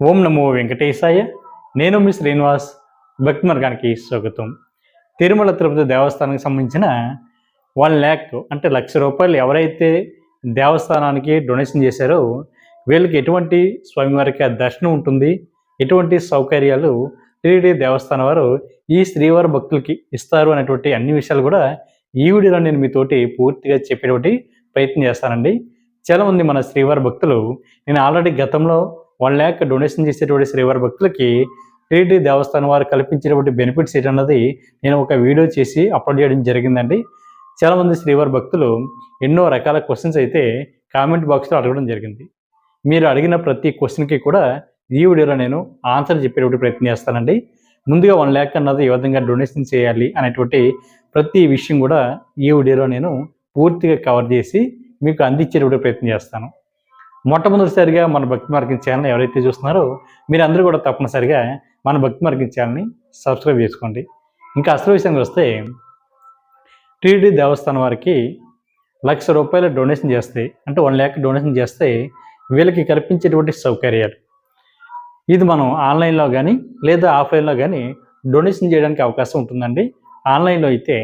ఓం నమో వెంకటేశాయ. నేను మీ శ్రీనివాస్ భక్తి మార్గానికి స్వాగతం. తిరుమల తిరుపతి దేవస్థానానికి సంబంధించిన వన్ ల్యాక్ అంటే లక్ష రూపాయలు ఎవరైతే దేవస్థానానికి డొనేషన్ చేశారో వీళ్ళకి ఎటువంటి స్వామివారికి దర్శనం ఉంటుంది ఎటువంటి సౌకర్యాలు త్రీడి దేవస్థానం వారు ఈ శ్రీవారి భక్తులకి ఇస్తారు అనేటువంటి అన్ని విషయాలు కూడా ఈ వీడియోలో నేను మీతోటి పూర్తిగా చెప్పేటువంటి ప్రయత్నం చేస్తానండి. చాలామంది మన శ్రీవారి భక్తులు నేను ఆల్రెడీ గతంలో వన్ ల్యాక్ డొనేషన్ చేసేటువంటి శ్రీవారి భక్తులకి టీటీ దేవస్థానం వారు కల్పించేటువంటి బెనిఫిట్స్ ఏంటన్నది నేను ఒక వీడియో చేసి అప్లోడ్ చేయడం జరిగిందండి. చాలామంది శ్రీవారి భక్తులు ఎన్నో రకాల క్వశ్చన్స్ అయితే కామెంట్ బాక్స్లో అడగడం జరిగింది. మీరు అడిగిన ప్రతి క్వశ్చన్కి కూడా ఈ వీడియోలో నేను ఆన్సర్ చెప్పేటువంటి ప్రయత్నం చేస్తానండి. ముందుగా వన్ ల్యాక్ అన్నది ఏ విధంగా డొనేషన్ చేయాలి అనేటువంటి ప్రతి విషయం కూడా ఈ వీడియోలో నేను పూర్తిగా కవర్ చేసి మీకు అందించేటువంటి ప్రయత్నం చేస్తాను. మొట్టమొదటిసారిగా మన భక్తి మార్గం ఛానల్ ఎవరైతే చూస్తున్నారో మీరు అందరూ కూడా తప్పనిసరిగా మన భక్తి మార్గం ఛానల్ని సబ్స్క్రైబ్ చేసుకోండి. ఇంకా అసలు విషయానికి వస్తే టీడీ దేవస్థానం వారికి లక్ష రూపాయల డొనేషన్ చేస్తే అంటే వన్ ల్యాక్ డొనేషన్ చేస్తే వీళ్ళకి కల్పించేటువంటి సౌకర్యాలు. ఇది మనం ఆన్లైన్లో కానీ లేదా ఆఫ్లైన్లో కానీ డొనేషన్ చేయడానికి అవకాశం ఉంటుందండి. ఆన్లైన్లో అయితే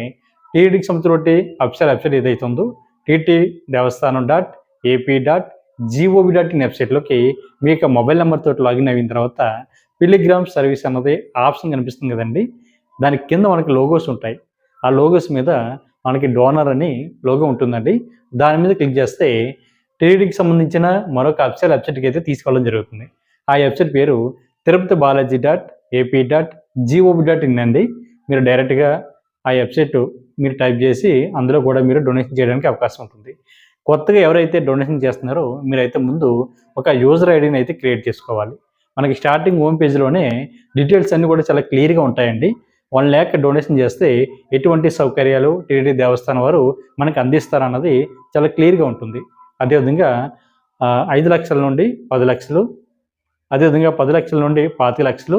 టీడీకి సంబంధించినటువంటి అఫిషియల్ వెబ్సైట్ ఏదైతే ఉందో TT Devasthanam dot AP dot gov dot in వెబ్సైట్లోకి మీ యొక్క మొబైల్ నెంబర్ తోటి లాగిన్ అయిన తర్వాత పిలిగ్రామ్ సర్వీస్ అన్నది ఆప్షన్ కనిపిస్తుంది కదండి. దాని కింద మనకి లోగోస్ ఉంటాయి. ఆ లోగోస్ మీద మనకి డోనర్ అని లోగో ఉంటుందండి. దాని మీద క్లిక్ చేస్తే టీడీకి సంబంధించిన మరొక అఫిషియల్ వెబ్సైట్కి అయితే తీసుకోవడం జరుగుతుంది. ఆ వెబ్సైట్ పేరు Tirupati Balaji dot AP dot GOB dot in అండి. మీరు డైరెక్ట్గా ఆ వెబ్సైట్ మీరు టైప్ చేసి అందులో కూడా మీరు డొనేషన్ చేయడానికి అవకాశం ఉంటుంది. కొత్తగా ఎవరైతే డొనేషన్ చేస్తున్నారో మీరైతే ముందు ఒక యూజర్ ఐడిని అయితే క్రియేట్ చేసుకోవాలి. మనకి స్టార్టింగ్ హోమ్ పేజ్లోనే డీటెయిల్స్ అన్నీ కూడా చాలా క్లియర్గా ఉంటాయండి. వన్ ల్యాక్ డొనేషన్ చేస్తే ఎటువంటి సౌకర్యాలు టీడీ దేవస్థానం వారు మనకు అందిస్తారన్నది చాలా క్లియర్గా ఉంటుంది. అదేవిధంగా ఐదు లక్షల నుండి పది లక్షలు అదేవిధంగా పది లక్షల నుండి పాతి లక్షలు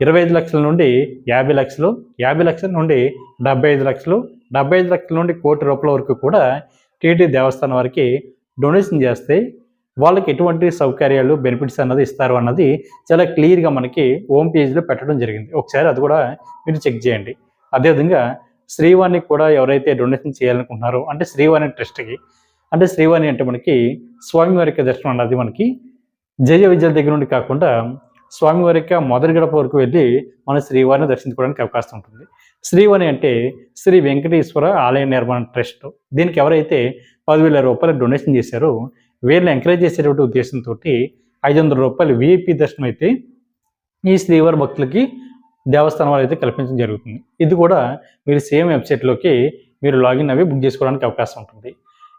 ఇరవై ఐదు లక్షల నుండి యాభై లక్షలు యాభై లక్షల నుండి డెబ్బై ఐదు లక్షలు డెబ్బై ఐదు లక్షల నుండి కోటి రూపాయల వరకు కూడా టీటీ దేవస్థానం వారికి డొనేషన్ చేస్తే వాళ్ళకి ఎటువంటి సౌకర్యాలు బెనిఫిట్స్ అన్నది ఇస్తారు అన్నది చాలా క్లియర్గా మనకి హోమ్ పేజ్లో పెట్టడం జరిగింది. ఒకసారి అది కూడా మీరు చెక్ చేయండి. అదేవిధంగా శ్రీవాణి కూడా ఎవరైతే డొనేషన్ చేయాలనుకుంటున్నారో అంటే శ్రీవాణి ట్రస్ట్కి అంటే శ్రీవాణి అంటే మనకి స్వామివారి యొక్క దర్శనం అన్నది మనకి జయ విద్యల దగ్గర నుండి కాకుండా స్వామివారి యొక్క మొదటి గడప వరకు వెళ్ళి మన శ్రీవారిని దర్శించుకోవడానికి అవకాశం ఉంటుంది. శ్రీవని అంటే శ్రీ వెంకటేశ్వర ఆలయ నిర్మాణ ట్రస్ట్. దీనికి ఎవరైతే పదివేల రూపాయలు డొనేషన్ చేశారో వీళ్ళని ఎంకరేజ్ చేసేటువంటి ఉద్దేశంతో ఐదు వందల రూపాయలు విఐపి దర్శనం అయితే ఈ శ్రీవారి భక్తులకి దేవస్థానం అయితే కల్పించడం జరుగుతుంది. ఇది కూడా మీరు సేమ్ వెబ్సైట్లోకి మీరు లాగిన్ అవి బుక్ చేసుకోవడానికి అవకాశం ఉంటుంది.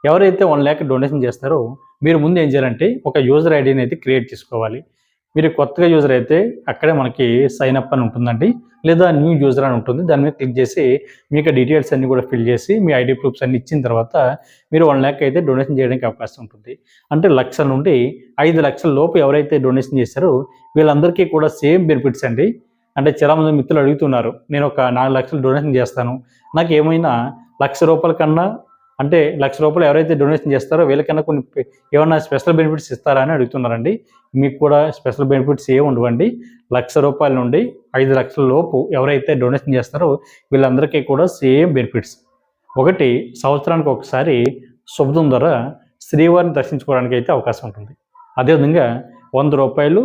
ఎవరైతే వన్ ల్యాక్ డొనేషన్ చేస్తారో మీరు ముందు ఏం చేయాలంటే ఒక యూజర్ ఐడిని అయితే క్రియేట్ చేసుకోవాలి. మీరు కొత్తగా యూజర్ అయితే అక్కడే మనకి సైన్ అప్ అని ఉంటుందండి. లేదా న్యూ యూజర్ అని ఉంటుంది. దాని మీద క్లిక్ చేసి మీకు డీటెయిల్స్ అన్ని కూడా ఫిల్ చేసి మీ ఐడి ప్రూఫ్స్ అన్ని ఇచ్చిన తర్వాత మీరు వన్ ల్యాక్ అయితే డొనేషన్ చేయడానికి అవకాశం ఉంటుంది. అంటే లక్ష నుండి ఐదు లక్షల లోపు ఎవరైతే డొనేషన్ చేశారో వీళ్ళందరికీ కూడా సేమ్ బెనిఫిట్స్ అండి. అంటే చాలామంది మిత్రులు అడుగుతున్నారు నేను ఒక నాలుగు లక్షలు డొనేషన్ చేస్తాను. నాకు ఏమైనా లక్ష రూపాయల కన్నా అంటే లక్ష రూపాయలు ఎవరైతే డొనేషన్ చేస్తారో వీళ్ళకన్నా కొన్ని ఏమైనా ఏమన్నా స్పెషల్ బెనిఫిట్స్ ఇస్తారా అని అడుగుతున్నారండి. మీకు కూడా స్పెషల్ బెనిఫిట్స్ ఏమి ఉండవండి. లక్ష రూపాయల నుండి ఐదు లక్షల లోపు ఎవరైతే డొనేషన్ చేస్తారో వీళ్ళందరికీ కూడా సేమ్ బెనిఫిట్స్. ఒకటి సంవత్సరానికి ఒకసారి శుభదం ద్వారా శ్రీవారిని దర్శించుకోవడానికి అయితే అవకాశం ఉంటుంది. అదేవిధంగా వంద రూపాయలు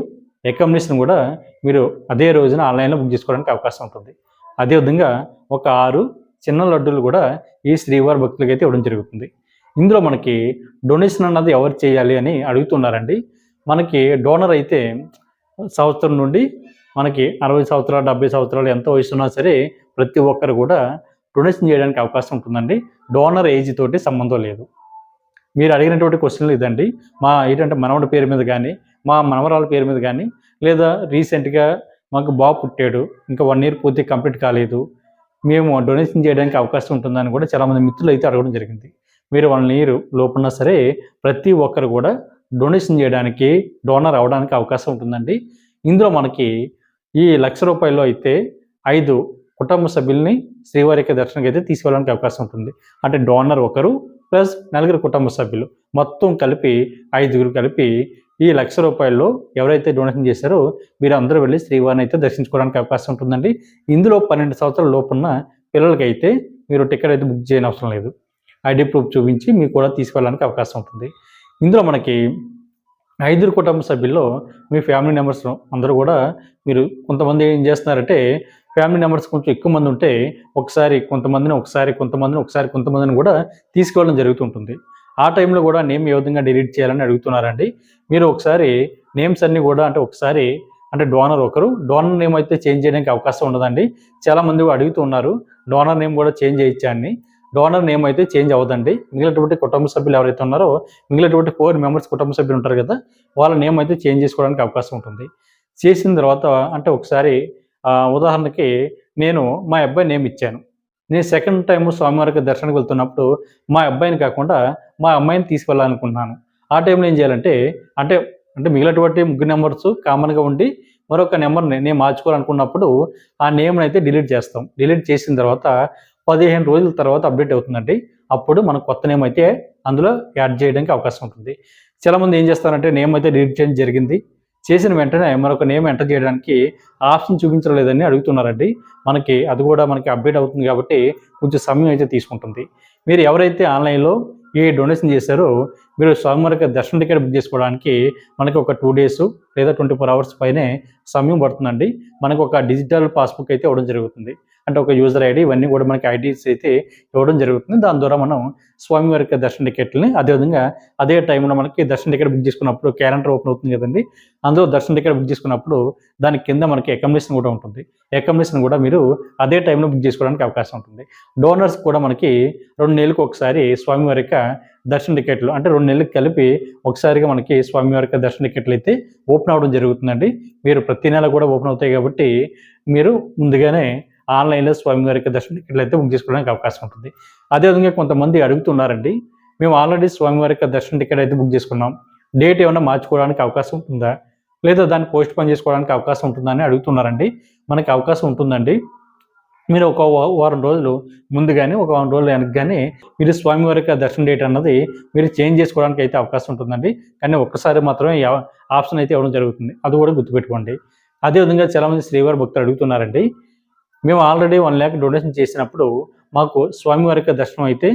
అకామిడేషన్ కూడా మీరు అదే రోజున ఆన్లైన్లో బుక్ చేసుకోవడానికి అవకాశం ఉంటుంది. అదేవిధంగా ఒక ఆరు చిన్న లడ్డూలు కూడా ఈ శ్రీవారి భక్తులకి అయితే ఇవ్వడం జరుగుతుంది. ఇందులో మనకి డొనేషన్ అన్నది ఎవరు చేయాలి అని అడుగుతున్నారండి. మనకి డోనర్ అయితే సంవత్సరం నుండి మనకి అరవై సంవత్సరాలు డెబ్బై సంవత్సరాలు ఎంత వయసు ఉన్నా సరే ప్రతి ఒక్కరు కూడా డొనేషన్ చేయడానికి అవకాశం ఉంటుందండి. డోనర్ ఏజ్ తోటి సంబంధం లేదు. మీరు అడిగినటువంటి క్వశ్చన్లు ఇదండి. మా ఏంటంటే మనవడి పేరు మీద కానీ మా మనవరాల పేరు మీద కానీ లేదా రీసెంట్గా మాకు బాబు పుట్టాడు. ఇంకా వన్ ఇయర్ పూర్తి కంప్లీట్ కాలేదు. మేము డొనేషన్ చేయడానికి అవకాశం ఉంటుందని కూడా చాలామంది మిత్రులు అయితే అడగడం జరిగింది. మీరు వాళ్ళని నీరు లోపున్నా సరే ప్రతి ఒక్కరు కూడా డొనేషన్ చేయడానికి డోనర్ అవడానికి అవకాశం ఉంటుందండి. ఇందులో మనకి ఈ లక్ష రూపాయల్లో అయితే ఐదు కుటుంబ సభ్యుల్ని శ్రీవారికి యొక్క దర్శనానికి అయితే తీసుకెళ్ళడానికి అవకాశం ఉంటుంది. అంటే డోనర్ ఒకరు ప్లస్ నలుగురు కుటుంబ సభ్యులు. మొత్తం కలిపి ఐదుగురు కలిపి ఈ లక్ష రూపాయల్లో ఎవరైతే డొనేషన్ చేశారో మీరు అందరూ వెళ్ళి శ్రీవారిని అయితే దర్శించుకోవడానికి అవకాశం ఉంటుందండి. ఇందులో పన్నెండు సంవత్సరాల లోపున్న పిల్లలకైతే మీరు టికెట్ అయితే బుక్ చేయని అవసరం లేదు. ఐడి ప్రూఫ్ చూపించి మీకు కూడా తీసుకెళ్ళడానికి అవకాశం ఉంటుంది. ఇందులో మనకి ఐదుగురు కుటుంబ సభ్యుల్లో మీ ఫ్యామిలీ మెంబర్స్ అందరూ కూడా మీరు కొంతమంది ఏం చేస్తున్నారంటే ఫ్యామిలీ మెంబర్స్ కొంచెం ఎక్కువ మంది ఉంటే ఒకసారి కొంతమందిని ఒకసారి కొంతమందిని ఒకసారి కొంతమందిని కూడా తీసుకోవడం జరుగుతుంటుంది ఆ టైంలో కూడా నేమ్ ఏ విధంగా డిలీట్ చేయాలని అడుగుతున్నారండి. మీరు ఒకసారి నేమ్స్ అన్నీ కూడా అంటే ఒకసారి అంటే డోనర్ ఒకరు డోనర్ నేమ్ అయితే చేంజ్ చేయడానికి అవకాశం ఉండదండి. చాలామంది అడుగుతూ ఉన్నారు డోనర్ నేమ్ కూడా చేంజ్ చేయించాన్ని. డోనర్ నేమ్ అయితే చేంజ్ అవ్వదండి. మిగిలినటువంటి కుటుంబ సభ్యులు ఎవరైతే ఉన్నారో మిగిలినటువంటి ఫోర్ మెంబర్స్ కుటుంబ సభ్యులు ఉంటారు కదా వాళ్ళ నేమ్ అయితే చేంజ్ చేసుకోవడానికి అవకాశం ఉంటుంది. చేసిన తర్వాత అంటే ఒకసారి ఉదాహరణకి నేను మా అబ్బాయి నేమ్ ఇచ్చాను. నేను సెకండ్ టైం స్వామివారికి దర్శనానికి వెళ్తున్నప్పుడు మా అబ్బాయిని కాకుండా మా అమ్మాయిని తీసుకెళ్ళాలనుకుంటున్నాను. ఆ టైంలో ఏం చేయాలంటే అంటే అంటే మిగిలినటువంటి ముగ్గురు నెంబర్స్ కామన్గా ఉండి మరొక నెంబర్ని నేను మార్చుకోవాలనుకున్నప్పుడు ఆ నేమ్ని అయితే డిలీట్ చేస్తాం. డిలీట్ చేసిన తర్వాత పదిహేను రోజుల తర్వాత అప్డేట్ అవుతుందండి. అప్పుడు మనకు కొత్త నేమ్ అయితే అందులో యాడ్ చేయడానికి అవకాశం ఉంటుంది. చాలామంది ఏం చేస్తారంటే నేమ్ అయితే డిలీట్ చేయడం జరిగింది. చేసిన వెంటనే మరొక నేమ్ ఎంటర్ చేయడానికి ఆప్షన్ చూపించలేదని అడుగుతున్నారండి. మనకి అది కూడా మనకి అప్డేట్ అవుతుంది కాబట్టి కొంచెం సమయం అయితే తీసుకుంటుంది. మీరు ఎవరైతే ఆన్లైన్లో ఏ డొనేషన్ చేశారో మీరు స్వామివారికి దర్శన టికెట్ బుక్ చేసుకోవడానికి మనకి ఒక టూ డేస్ లేదా ట్వంటీ ఫోర్ అవర్స్ పైనే సమయం పడుతుందండి. మనకు ఒక డిజిటల్ పాస్బుక్ అయితే ఇవ్వడం జరుగుతుంది. అంటే ఒక యూజర్ ఐడి ఇవన్నీ కూడా మనకి ఐడీస్ అయితే ఇవ్వడం జరుగుతుంది. దాని ద్వారా మనం స్వామివారి యొక్క దర్శన టికెట్లని అదేవిధంగా అదే టైంలో మనకి దర్శన టికెట్ బుక్ చేసుకున్నప్పుడు క్యాలెండర్ ఓపెన్ అవుతుంది కదండి. అందులో దర్శన టికెట్ బుక్ చేసుకున్నప్పుడు దాని కింద మనకి అకామిడేషన్ కూడా ఉంటుంది. అకామిడేషన్ కూడా మీరు అదే టైంలో బుక్ చేసుకోవడానికి అవకాశం ఉంటుంది. డోనర్స్ కూడా మనకి రెండు నెలలకు ఒకసారి స్వామివారి యొక్క దర్శన టికెట్లు అంటే రెండు నెలలకు కలిపి ఒకసారిగా మనకి స్వామివారి యొక్క దర్శన టికెట్లు అయితే ఓపెన్ అవ్వడం జరుగుతుందండి. మీరు ప్రతి నెల కూడా ఓపెన్ అవుతాయి కాబట్టి మీరు ముందుగానే ఆన్లైన్లో స్వామివారి యొక్క దర్శన టికెట్లు అయితే బుక్ చేసుకోవడానికి అవకాశం ఉంటుంది. అదేవిధంగా కొంతమంది అడుగుతున్నారండి మేము ఆల్రెడీ స్వామివారి యొక్క దర్శన టికెట్ అయితే బుక్ చేసుకున్నాం. డేట్ ఏమైనా మార్చుకోవడానికి అవకాశం ఉంటుందా? లేదా దాన్ని పోస్ట్ పోన్ చేసుకోవడానికి అవకాశం ఉంటుందా అని అడుగుతున్నారండి. మనకి అవకాశం ఉంటుందండి. మీరు ఒక వారం రోజులు ముందు కానీ ఒక వారం రోజులు వెనక్కి కానీ మీరు స్వామివారి యొక్క దర్శన డేట్ అన్నది మీరు చేంజ్ చేసుకోవడానికి అయితే అవకాశం ఉంటుందండి. కానీ ఒక్కసారి మాత్రమే ఆప్షన్ అయితే ఇవ్వడం జరుగుతుంది. అది కూడా గుర్తుపెట్టుకోండి. అదేవిధంగా చాలామంది శ్రీవారి భక్తులు అడుగుతున్నారండి మేము ఆల్రెడీ వన్ ల్యాక్ డొనేషన్ చేసినప్పుడు మాకు స్వామివారి యొక్క దర్శనం అయితే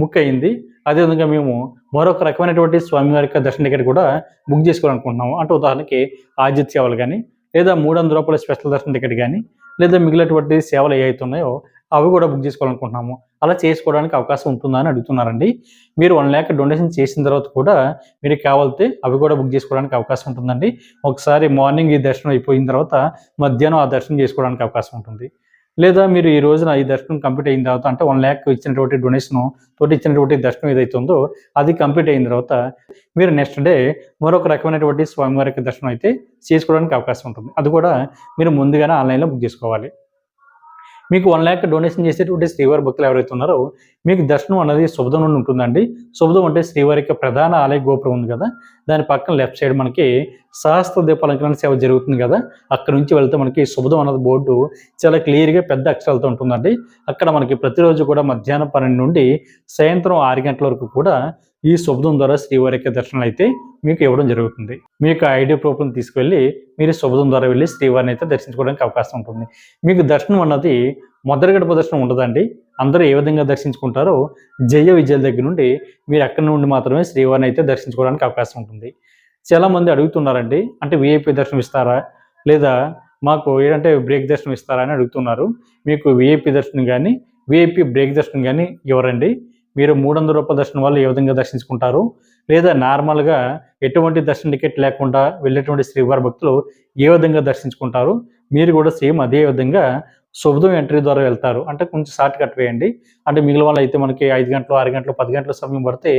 బుక్ అయింది. అదేవిధంగా మేము మరొక రకమైనటువంటి స్వామివారి యొక్క దర్శన టికెట్ కూడా బుక్ చేసుకోవాలనుకుంటున్నాము. అంటే ఉదాహరణకి ఆజిత్ సేవలు కానీ లేదా మూడు వందల రూపాయల స్పెషల్ దర్శన టికెట్ కానీ లేదా మిగిలినటువంటి సేవలు ఏ ఉన్నాయో అవి కూడా బుక్ చేసుకోవాలనుకుంటున్నాము. అలా చేసుకోవడానికి అవకాశం ఉంటుందా అని అడుగుతున్నారండి. మీరు వన్ ల్యాక్ డొనేషన్ చేసిన తర్వాత కూడా మీరు కావాలితే అవి కూడా బుక్ చేసుకోవడానికి అవకాశం ఉంటుందండి. ఒకసారి మార్నింగ్ ఈ దర్శనం అయిపోయిన తర్వాత మధ్యాహ్నం ఆ దర్శనం చేసుకోవడానికి అవకాశం ఉంటుంది. లేదా మీరు ఈ రోజున ఈ దర్శనం కంప్లీట్ అయిన తర్వాత అంటే వన్ ల్యాక్ ఇచ్చినటువంటి డొనేషన్ తోటి ఇచ్చినటువంటి దర్శనం ఏదైతే ఉందో అది కంప్లీట్ అయిన తర్వాత మీరు నెక్స్ట్ డే మరొక రకమైనటువంటి స్వామివారికి దర్శనం అయితే చేసుకోవడానికి అవకాశం ఉంటుంది. అది కూడా మీరు ముందుగానే ఆన్లైన్లో బుక్ చేసుకోవాలి. మీకు వన్ ల్యాక్ డొనేషన్ చేసేటువంటి శ్రీవారి భక్తులు ఎవరైతే ఉన్నారో మీకు దర్శనం అనేది శుభదం నుండి ఉంటుందండి. శుభదం అంటే శ్రీవారి యొక్క ప్రధాన ఆలయ గోపురం ఉంది కదా దాని పక్కన లెఫ్ట్ సైడ్ మనకి సహస్ర దీపాలంకరణ సేవ జరుగుతుంది కదా అక్కడ నుంచి వెళ్తే మనకి శుభదం అన్నది బోర్డు చాలా క్లియర్గా పెద్ద అక్షరాలతో ఉంటుందండి. అక్కడ మనకి ప్రతిరోజు కూడా మధ్యాహ్నం పన్నెండు నుండి సాయంత్రం ఆరు గంటల వరకు కూడా ఈ శుభదం ద్వారా శ్రీవారి యొక్క దర్శనం అయితే మీకు ఇవ్వడం జరుగుతుంది. మీ యొక్క ఐడి ప్రూఫ్ని తీసుకువెళ్ళి మీరు శుభదం ద్వారా వెళ్ళి శ్రీవారిని అయితే దర్శించుకోవడానికి అవకాశం ఉంటుంది. మీకు దర్శనం అన్నది మొదటి గడప దర్శనం ఉండదండి అందరూ ఏ విధంగా దర్శించుకుంటారో జయ విజయాల దగ్గర నుండి మీరు అక్కడి నుండి మాత్రమే శ్రీవారిని అయితే దర్శించుకోవడానికి అవకాశం ఉంటుంది. చాలామంది అడుగుతున్నారండి అంటే విఐపి దర్శనం ఇస్తారా? లేదా మాకు ఏంటంటే బ్రేక్ దర్శనం ఇస్తారా అని అడుగుతున్నారు. మీకు విఐపి దర్శనం కానీ విఐపి బ్రేక్ దర్శనం కానీ ఇవ్వరండి. మీరు మూడు వందల రూపాయల దర్శనం వాళ్ళు ఏ విధంగా దర్శించుకుంటారు? లేదా నార్మల్గా ఎటువంటి దర్శన టికెట్ లేకుండా వెళ్ళేటువంటి శ్రీవారి భక్తులు ఏ విధంగా దర్శించుకుంటారు? మీరు కూడా సేమ్ అదే విధంగా శుభదం ఎంట్రీ ద్వారా వెళ్తారు. అంటే కొంచెం షార్ట్ కట్ వేయండి. అంటే మిగిలిన వాళ్ళు అయితే మనకి ఐదు గంటలు ఆరు గంటలు పది గంటల సమయం పడితే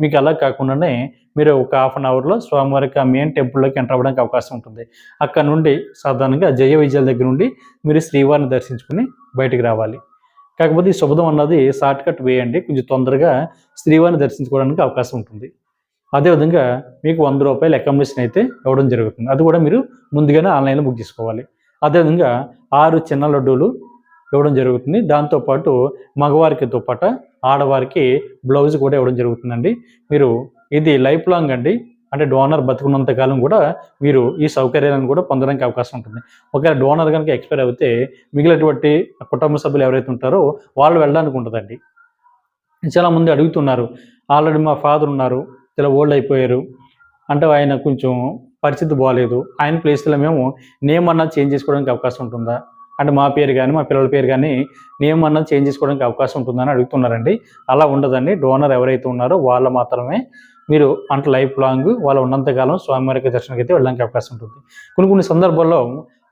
మీకు అలా కాకుండానే మీరు ఒక హాఫ్ అన్ అవర్లో స్వామివారికి ఆ మెయిన్ టెంపుల్లోకి ఎంటర్ అవ్వడానికి అవకాశం ఉంటుంది. అక్కడ నుండి సాధారణంగా జయ విజయాల దగ్గర నుండి మీరు శ్రీవారిని దర్శించుకుని బయటికి రావాలి. కాకపోతే ఈ శుభదం అన్నది షార్ట్ కట్ వేయండి కొంచెం తొందరగా శ్రీవారిని దర్శించుకోవడానికి అవకాశం ఉంటుంది. అదేవిధంగా మీకు వంద రూపాయలు అకామిడేషన్ అయితే ఇవ్వడం జరుగుతుంది. అది కూడా మీరు ముందుగానే ఆన్లైన్లో బుక్ చేసుకోవాలి. అదేవిధంగా ఆరు చిన్న లడ్డూలు ఇవ్వడం జరుగుతుంది. దాంతోపాటు మగవారికి దుప్పట ఆడవారికి బ్లౌజ్ కూడా ఇవ్వడం జరుగుతుందండి. మీరు ఇది లైఫ్ లాంగ్ అండి. అంటే డోనర్ బతుకున్నంత కాలం కూడా మీరు ఈ సౌకర్యాలను కూడా పొందడానికి అవకాశం ఉంటుంది. ఒకవేళ డోనర్ కనుక ఎక్స్పైర్ అయితే మిగిలినటువంటి కుటుంబ సభ్యులు ఎవరైతే ఉంటారో వాళ్ళు వెళ్ళడానికి ఉంటుందండి. చాలా మంది అడుగుతున్నారు ఆల్రెడీ మా ఫాదర్ ఉన్నారు చాలా ఓల్డ్ అయిపోయారు అంటే ఆయన కొంచెం పరిస్థితి బాగాలేదు ఆయన ప్లేస్లో మేము నేమ్ అన్నది చేంజ్ చేసుకోవడానికి అవకాశం ఉంటుందా? అంటే మా పేరు కానీ మా పిల్లల పేరు కానీ నేమ్ అన్నది చేంజ్ చేసుకోవడానికి అవకాశం ఉంటుందని అడుగుతున్నారండి. అలా ఉండదండి. డోనర్ ఎవరైతే ఉన్నారో వాళ్ళు మాత్రమే మీరు అంటే లైఫ్ లాంగ్ వాళ్ళు ఉన్నంతకాలం స్వామివారికి దర్శనానికి అయితే వెళ్ళడానికి అవకాశం ఉంటుంది. కొన్ని కొన్ని సందర్భాల్లో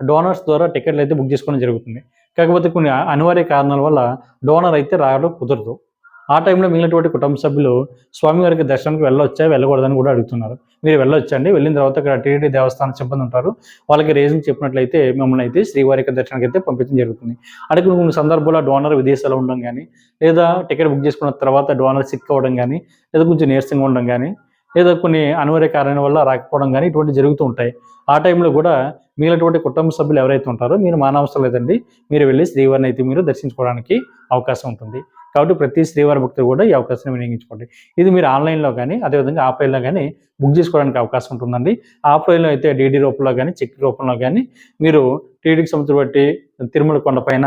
డోనర్స్ ద్వారా టికెట్లు అయితే బుక్ చేసుకోవడం జరుగుతుంది. కాకపోతే కొన్ని అనివార్య కారణాల వల్ల డోనర్ అయితే రావడం కుదరదు. ఆ టైంలో మిగిలినటువంటి కుటుంబ సభ్యులు స్వామివారికి దర్శనానికి వెళ్ళొచ్చా వెళ్ళకూడదని కూడా అడుగుతున్నారు. మీరు వెళ్ళొచ్చండి వెళ్ళిన తర్వాత ఇక్కడ టీటీడీ దేవస్థానం సిబ్బంది ఉంటారు. వాళ్ళకి రీజన్ చెప్పినట్లయితే మిమ్మల్ని అయితే శ్రీవారికి దర్శనానికి అయితే పంపించడం జరుగుతుంది. అడిగిన కొన్ని కొన్ని సందర్భాల్లో డోనర్ విదేశాల్లో ఉండడం కానీ లేదా టికెట్ బుక్ చేసుకున్న తర్వాత డోనర్ సిక్ అవ్వడం కానీ లేదా కొంచెం నీరసంగా ఉండడం కానీ లేదా కొన్ని అనివార్య కారణాల వల్ల రాకపోవడం కానీ ఇటువంటి జరుగుతూ ఉంటాయి. ఆ టైంలో కూడా మిగిలినటువంటి కుటుంబ సభ్యులు ఎవరైతే ఉంటారో మీరు మానవసరం లేదండి. మీరు వెళ్ళి శ్రీవారిని అయితే మీరు దర్శించుకోవడానికి అవకాశం ఉంటుంది. కాబట్టి ప్రతి శ్రీవారి భక్తులు కూడా ఈ అవకాశాన్ని వినియోగించుకోండి. ఇది మీరు ఆన్లైన్లో కానీ అదేవిధంగా ఆఫ్లైన్లో కానీ బుక్ చేసుకోవడానికి అవకాశం ఉంటుందండి. ఆఫ్లైన్లో అయితే డీడీ రూపంలో కానీ చెక్ రూపంలో కానీ మీరు టీడీకి సంవత్సరం బట్టి తిరుమల కొండపైన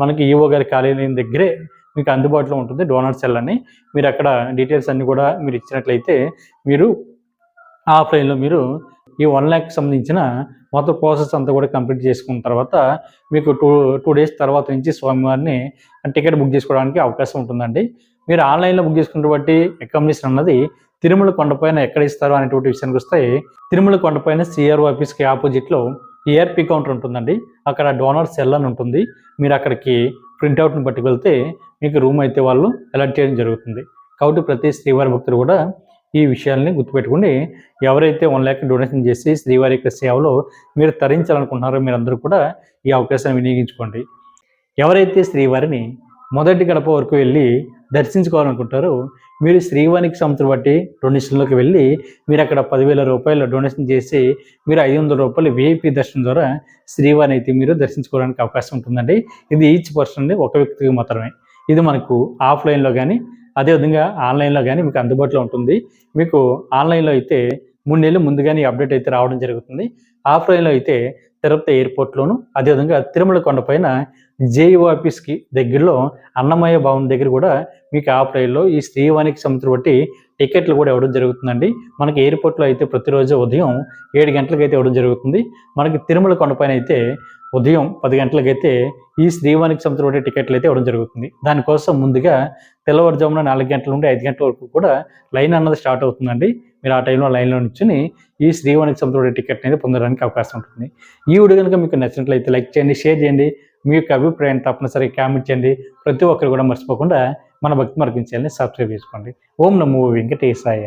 మనకి ఈవో గారి కార్యాలయం దగ్గరే మీకు అందుబాటులో ఉంటుంది డోనర్ సెల్ అని. మీరు అక్కడ డీటెయిల్స్ అన్నీ కూడా మీరు ఇచ్చినట్లయితే మీరు ఆఫ్లైన్లో మీరు ఈ వన్ ల్యాక్ సంబంధించిన మొత్తం ప్రాసెస్ అంతా కూడా కంప్లీట్ చేసుకున్న తర్వాత మీకు టూ టూ డేస్ తర్వాత నుంచి స్వామివారిని టికెట్ బుక్ చేసుకోవడానికి అవకాశం ఉంటుందండి. మీరు ఆన్లైన్లో బుక్ చేసుకున్న బట్టి అకామిడేషన్ అన్నది తిరుమల కొండపైన ఎక్కడ ఇస్తారు అనేటువంటి విషయానికి వస్తే తిరుమల కొండపైన సిఆర్ఓ ఆఫీస్కి ఆపోజిట్లో ఏఆర్పి కౌంటర్ ఉంటుందండి. అక్కడ డోనర్ సెల్ అని ఉంటుంది. మీరు అక్కడికి ప్రింట్అవుట్ని పట్టుకెళ్తే మీకు రూమ్ అయితే వాళ్ళు అలర్ట్ చేయడం జరుగుతుంది. కాబట్టి ప్రతి శ్రీవారి భక్తులు కూడా ఈ విషయాల్ని గుర్తుపెట్టుకుని ఎవరైతే వన్ ల్యాక్ డొనేషన్ చేసి శ్రీవారి యొక్క సేవలో మీరు తరించాలనుకుంటున్నారో మీరందరూ కూడా ఈ అవకాశాన్ని వినియోగించుకోండి. ఎవరైతే శ్రీవారిని మొదటి గడప వరకు వెళ్ళి దర్శించుకోవాలనుకుంటారో మీరు శ్రీవారికి సంవత్సరం బట్టి డొనేషన్లోకి వెళ్ళి మీరు అక్కడ పదివేల రూపాయలు డొనేషన్ చేసి మీరు ఐదు వందల రూపాయలు విఐపి దర్శనం ద్వారా శ్రీవారిని అయితే మీరు దర్శించుకోవడానికి అవకాశం ఉంటుందండి. ఇది ఈచ్ పర్సన్ ఒక వ్యక్తికి మాత్రమే. ఇది మనకు ఆఫ్లైన్లో కానీ అదేవిధంగా ఆన్లైన్లో కానీ మీకు అందుబాటులో ఉంటుంది. మీకు ఆన్లైన్లో అయితే మూడు నెలలు ముందుగానే అప్డేట్ అయితే రావడం జరుగుతుంది. ఆఫ్లైన్లో అయితే తిరుపతి ఎయిర్పోర్ట్లోను అదేవిధంగా తిరుమల కొండపైన జేఈఓ ఆఫీస్కి దగ్గరలో అన్నమయ్య భవన్ దగ్గర కూడా మీకు ఆఫ్లైన్లో ఈ శ్రీవానికి సంవత్సరం బట్టి టికెట్లు కూడా ఇవ్వడం జరుగుతుందండి. మనకి ఎయిర్పోర్ట్లో అయితే ప్రతిరోజు ఉదయం ఏడు గంటలకు అయితే ఇవ్వడం జరుగుతుంది. మనకి తిరుమల కొండపైన అయితే ఉదయం పది గంటలకైతే ఈ శ్రీవానికి సంబంధించిన టికెట్లు అయితే ఇవ్వడం జరుగుతుంది. దానికోసం ముందుగా తెల్లవారుజామున నాలుగు గంటల నుండి ఐదు గంటల వరకు కూడా లైన్ అన్నది స్టార్ట్ అవుతుందండి. మీరు ఆ టైంలో లైన్లో నిల్చుని ఈ శ్రీవానికి సంబంధించిన టికెట్ అనేది పొందడానికి అవకాశం ఉంటుంది. ఈ వీడియో కనుక మీకు నచ్చినట్లయితే లైక్ చేయండి షేర్ చేయండి. మీ యొక్క అభిప్రాయాన్ని తప్పనిసరిగా కామెంట్ చేయండి. ప్రతి ఒక్కరు కూడా మర్చిపోకుండా మన భక్తి మార్గించాలని సబ్స్క్రైబ్ చేసుకోండి. ఓం నమో వెంకటేశాయ.